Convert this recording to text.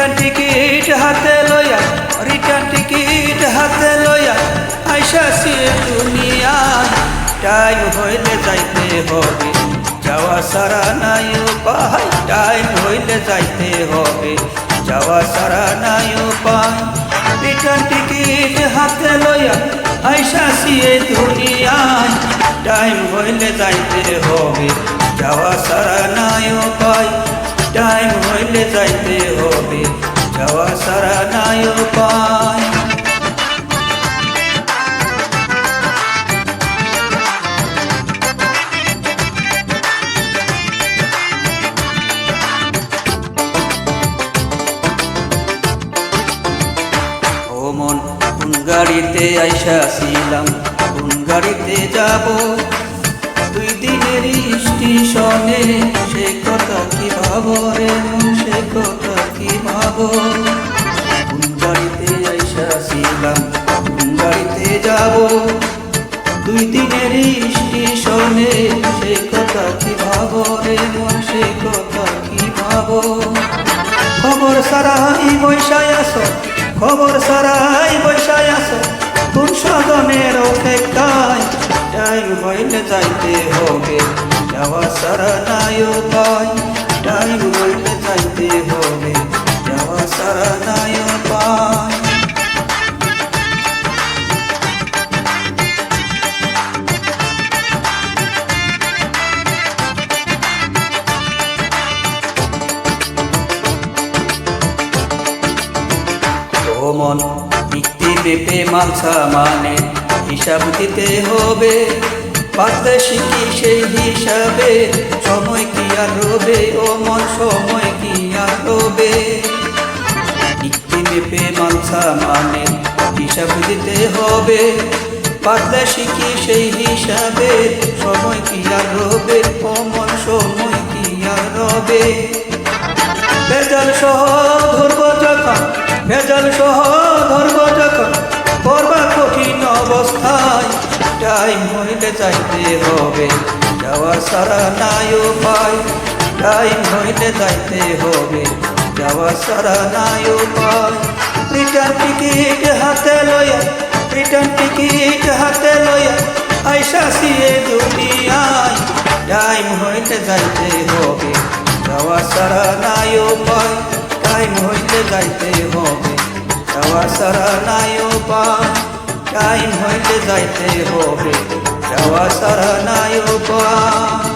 Return ticket হাতে লইয়া return ticket হাতে লইয়া, আইসা সিয়ে দুনিয়া টাইম হইলে যাইতে হবে। যাওয়া সারা নাই উপায় টাইম হইলে যাইতে হবে। যাওয়া সারা নাই উপায় রিটার্ন টিকিট হাতে লইয়া, আইসা সিয়ে দুনিয়ায় টাইম হইলে যাইতে হবে। যাওয়া সারা নাই উপায় টাইম হইলে যাইতে নাই উপায় মন, কোন গাড়িতে আইসা ছিলাম কোন গাড়িতে যাব? দুই দিনের স্টেশনে সে কথা কি ভাবো রে সে কথা কি ভাবো? কোন গাড়িতে আইসা ছিলাম। কোন গাড়িতে যাব। দুই দিনের স্টেশনে সে কথা কি ভাবো রে মন সে কথা কি ভাবো? খবর সারাই বৈশায় আসো, খবর সারাই বৈশায় আসো। কোন সদনের অপেক্ষায় টাইম হইলে যাইতে হবে। যাওয়া সারা নাই উপায় মন মিক্তি পেপে মালসা মানে হিসাব দিতে হবে। পাতে শিখি সেই হিসাবে। সময় কি আর রবে? ও মন সময় কি আর রবে? মেপে মালসা মানে হিসাব দিতে হবে। পাতলা শিখি সেই হিসাবে। সময় কি আর রবে? ও মন সময় কি আর রবে? ভেজাল সহ ধরব যখন। ভেজাল সহ টাইম হইলে যাইতে হবে। যাওয়া সারা নাই উপায় টাইম হইলে যাইতে হবে। যাওয়া সারা নাই উপায় রিটার্ন টিকিট হাতে লইয়া রিটার্ন টিকিট হাতে লইয়া, আইসা সিয়ে দুনিয়ায় টাইম হইলে যাইতে হবে। যাওয়া সারা নাই উপায় টাইম হইতে যাইতে হবে। যাওয়া সারা নাই উপায় টাইম হইতে যাইতে হবে। যাওয়া সারা নাই উপায়